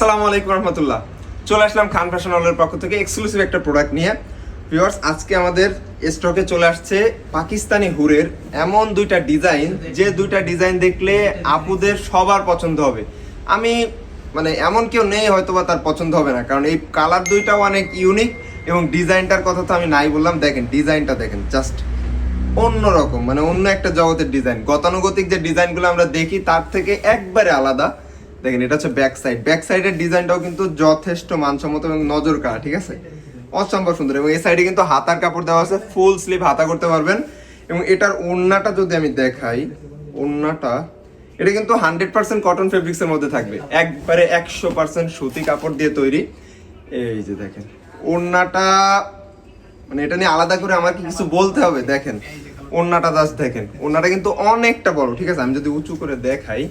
আসসালামু আলাইকুম রহমতুল্লাহ। চলে আসলাম খান ফ্যাশন হলের পক্ষ থেকে এক্সক্লুসিভ একটা প্রোডাক্ট নিয়ে। ভিউয়ার্স আজকে আমাদের স্টকে চলে আসছে পাকিস্তানি হুরের এমন দুইটা ডিজাইন যে দুইটা ডিজাইন দেখলে আপুদের সবার পছন্দ হবে। আমি মানে এমন কেউ নেই হয়তো বা তার পছন্দ হবে না, কারণ এই কালার দুইটাও অনেক ইউনিক এবং ডিজাইনটার কথা তো আমি নাই বললাম। দেখেন ডিজাইনটা দেখেন জাস্ট অন্যরকম মানে অন্য একটা জগতের ডিজাইন গতানুগতিক যে ডিজাইনগুলো আমরা দেখি, তার থেকে একবারে আলাদা। দেখেন, এটা হচ্ছে ব্যাক সাইড ব্যাক সাইডের ডিজাইনটাও কিন্তু যথেষ্ট মানসম্মত এবং নজর কাড়া, ঠিক আছে? অসম্ভব সুন্দর। এবং এই সাইডে কিন্তু হাতার কাপড় দেওয়া আছে ফুল স্লিভ হাতা করতে পারবেন। এবং এটার ওড়নাটা যদি আমি দেখাই, ওড়নাটা, এটা কিন্তু হান্ড্রেড পার্সেন্ট কটন ফেব্রিক্স এর মধ্যে থাকবে। একবারে একশো পার্সেন্ট সুতি কাপড় দিয়ে তৈরি। এই যে দেখেন, ওড়নাটা মানে এটা নিয়ে আলাদা করে আমার কিছু বলতে হবে, দেখেন। ওড়নাটা জাস্ট দেখেন। ওড়নাটা কিন্তু অনেকটা বড় ঠিক আছে? আমি যদি উঁচু করে দেখাই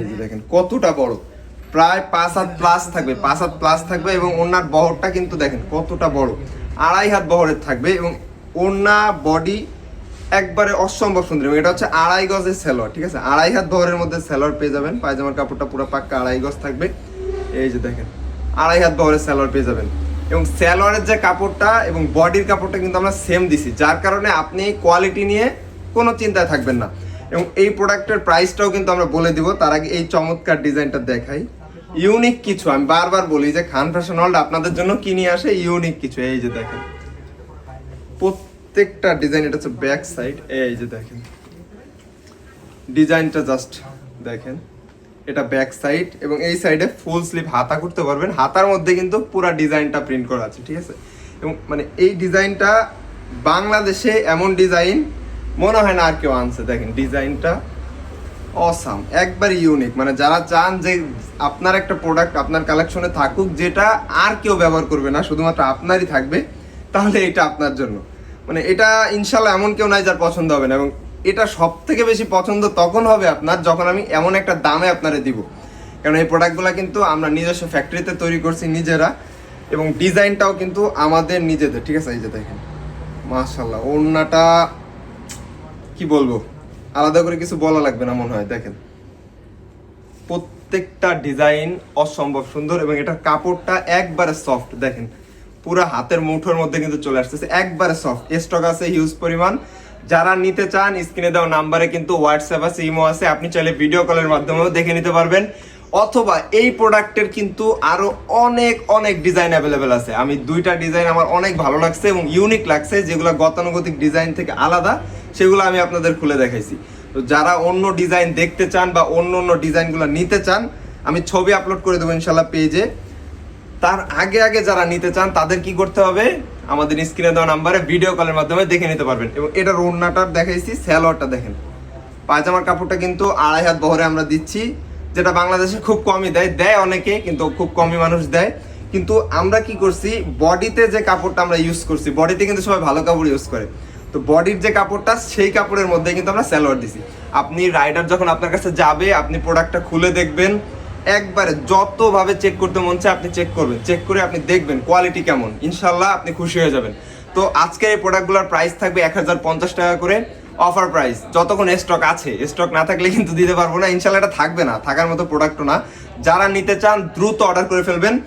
এই যে দেখেন কতটা বড়। প্রায় পাঁচ হাত প্লাস থাকবে পাঁচ হাত প্লাস থাকবে এবং ওড়নার বহরটা কিন্তু দেখেন কতটা বড়। আড়াই হাত বহরের থাকবে এবং ওড়না বডি একবারে অসম্ভব সুন্দর। এবং এটা হচ্ছে আড়াই গজের সেলর ঠিক আছে? আড়াই হাত বহরের মধ্যে সেলর পেয়ে যাবেন। পায়জামার কাপড়টা পুরো পাক্কা আড়াই গজ থাকবে। এই যে দেখেন আড়াই হাত বহরের সেলর পেয়ে যাবেন। এবং স্যালোয়ারের যে কাপড়টা এবং বডির কাপড়টা কিন্তু আমরা সেম দিছি। যার কারণে আপনি কোয়ালিটি নিয়ে কোনো চিন্তায় থাকবেন না। এবং এই প্রোডাক্টের প্রাইসটাও কিন্তু আমরা বলে দিব। তার আগে এই চমৎকার ডিজাইনটা দেখাই। ইউনিক কিছু, আমি বারবার বলি যে খান ফ্যাশন হল্ড আপনাদের জন্য কি নিয়ে আসে? ইউনিক কিছু, এই যে দেখেন। প্রত্যেকটা ডিজাইন এটা হচ্ছে ব্যাক সাইড এই যে দেখেন। ডিজাইনটা জাস্ট দেখেন। এটা ব্যাক সাইড এবং এই সাইডে ফুল স্লিভ হাতা করতে পারবেন। হাতার মধ্যে কিন্তু পুরো ডিজাইনটা প্রিন্ট করা আছে, ঠিক আছে? এবং মানে এই ডিজাইনটা বাংলাদেশে এমন ডিজাইন মনে হয় না আর কেউ আনছে। দেখেন, ডিজাইনটা অসাম একবার ইউনিক মানে যারা চান যে আপনার একটা প্রোডাক্ট আপনার কালেকশনে থাকুক, যেটা আর কেউ ব্যবহার করবে না, শুধুমাত্র আপনারই থাকবে, তাহলে এটা আপনার জন্য। মানে এটা ইনশাল্লাহ এমন কেউ নাই যার পছন্দ হবে না। এবং এটা সব থেকে বেশি পছন্দ তখন হবে আপনার যখন আমি এমন একটা দামে আপনারে দিব। কারণ এই প্রোডাক্টগুলো কিন্তু আমরা নিজস্ব ফ্যাক্টরিতে তৈরি করছি নিজেরা এবং ডিজাইনটাও কিন্তু আমাদের নিজেদের, ঠিক আছে? এই যে দেখেন মাশাল্লাহ ওড়নাটা কি বলব? আলাদা করে কিছু বলা লাগবে না মনে হয়, দেখেন। প্রত্যেকটা ডিজাইন অসম্ভব সুন্দর এবং এটার কাপড়টা একবারে সফট দেখেন। পুরো হাতের মুঠোর মধ্যে কিন্তু চলে আসতেছে, একবারে সফট স্টক আছে হিউজ পরিমাণ। যারা নিতে চান, স্ক্রিনে দেওয়া নাম্বারে কিন্তু হোয়াটসঅ্যাপ আছে ইমো আছে, আপনি চাইলে ভিডিও কলের মাধ্যমেও দেখে নিতে পারবেন। অথবা এই প্রোডাক্টের কিন্তু আরও অনেক অনেক ডিজাইন অ্যাভেলেবেল আছে। আমি দুইটা ডিজাইন আমার অনেক ভালো লাগছে এবং ইউনিক লাগছে, যেগুলো গতানুগতিক ডিজাইন থেকে আলাদা, সেগুলো আমি আপনাদের খুলে দেখাইছি। তো যারা অন্য ডিজাইন দেখতে চান বা অন্য অন্য ডিজাইনগুলো নিতে চান, আমি ছবি আপলোড করে দেবো ইনশাল্লাহ পেজে তার আগে আগে যারা নিতে চান, তাদের কি করতে হবে? আমাদের স্ক্রিনে দেওয়া নাম্বারে ভিডিও কলের মাধ্যমে দেখে নিতে পারবেন। এবং এটার ওড়নাটার দেখাইছি স্যালোয়ারটা দেখেন। পায়জামার কাপড়টা কিন্তু আড়াই হাত বহরে আমরা দিচ্ছি, যেটা বাংলাদেশে খুব কমই দেয়। দেয় অনেকে, কিন্তু খুব কমই মানুষ দেয়। কিন্তু আমরা কি করছি, বডিতে যে কাপড়টা আমরা ইউজ করছি, বডিতে কিন্তু সবাই ভালো কাপড় ইউজ করে। তো বডির যে কাপড়টা, সেই কাপড়ের মধ্যে কিন্তু আমরা স্যালোয়ার দিছি। আপনি রাইডার যখন আপনার কাছে যাবে, আপনি প্রোডাক্টটা খুলে দেখবেন। একবারে যতভাবে চেক করতে মন চায় আপনি চেক করবেন। চেক করে আপনি দেখবেন কোয়ালিটি কেমন। ইনশাল্লাহ আপনি খুশি হয়ে যাবেন। তো আজকে এই প্রোডাক্টগুলোর প্রাইস থাকবে এক হাজার পঞ্চাশ টাকা করে। অফার প্রাইস যতক্ষণ স্টক আছে স্টক না থাকলে কিন্তু দিতে পারব না। ইনশাল্লাহ এটা থাকবে না, থাকার মতো প্রোডাক্টও না। যারা নিতে চান, দ্রুত অর্ডার করে ফেলবেন।